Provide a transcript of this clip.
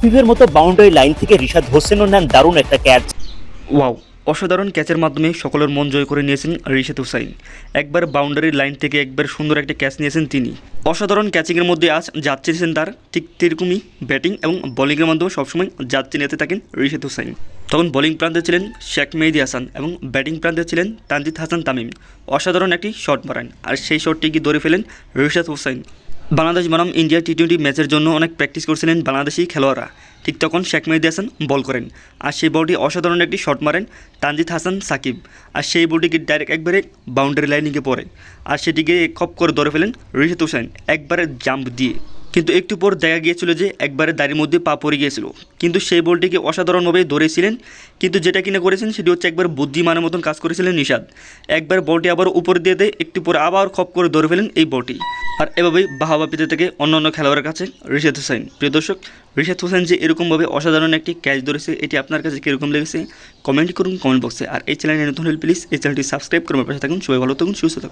ফিফের মতো boundary line থেকে রিশাদ হোসেনও নেন দারুণ একটা ক্যাচ ওয়াও, অসাধারণ ক্যাচের মাধ্যমে সকলের মন জয় করে নিয়েছেন রিশাদ হুসাইন। একবার বাউন্ডারি লাইন থেকে একবার সুন্দর একটা ক্যাচ নিয়েছেন তিনি। অসাধারণ ক্যাচিংয়ের মধ্যে আজ যাচ্ছিলেন তার ঠিক সেরকমই ব্যাটিং এবং বোলিংয়ের মাধ্যমে সবসময় যাচ্ছে নিতে থাকেন রিশাদ হুসাইন। তখন বোলিং প্রান্তে ছিলেন শেখ মেহেদি হাসান এবং ব্যাটিং প্রান্তে ছিলেন তানজিদ হাসান তামিম। অসাধারণ একটি শট মারেন, আর সেই শটটি কি ধরে ফেলেন রিশাদ হুসাইন। বাংলাদেশ বনাম ইন্ডিয়া টি টোয়েন্টি ম্যাচের জন্য অনেক প্র্যাকটিস করছিলেন বাংলাদেশি খেলোয়াড়রা। ঠিক তখন শেখ মেহেদি হাসান বল করেন। আর সেই বলটি অসাধারণ একটি শট মারেন তানজিদ হাসান সাকিব। আর সেই বলটিকে ডাইরেক্ট একবারে বাউন্ডারি লাইনে গিয়ে পড়ে। আর সেটিকে খপ করে ধরে ফেলেন রিশাদ হোসেন, একবারে জাম্প দিয়ে। কিন্তু একটু পর দেখা গিয়েছিল যে একবারে দাড়ির মধ্যে পা পড়ে গিয়েছিল। কিন্তু সেই বলটিকে অসাধারণভাবে ধরেছিলেন। কিন্তু যেটা কিনা করেছেন সেটি হচ্ছে একবার বুদ্ধিমানের মতন কাজ করেছিলেন নিষাদ একবার বলটি আবার উপরে দিয়ে দেয় একটু পরে আবার খপ করে ধরে ফেলেন এই বলটি। আর এভাবেই বাহাবা পেতে থেকে অন্য খেলোয়াড়ের কাছে রিশাদ হোসেন। প্রিয় দর্শক, রিশাদ হোসেন যে এরকমভাবে অসাধারণ একটি ক্যাচ ধরেছে, এটি আপনার কাছে কীরকম লেগেছে? কমেন্ট করুন কমেন্ট বক্সে আর এই চ্যানেলে নতুন হলে প্লিজ এই চ্যানেলটি সাবস্ক্রাইব করুন পাশে থাকুন। সবাই ভালো থাকুন, সুস্থ থাকুন।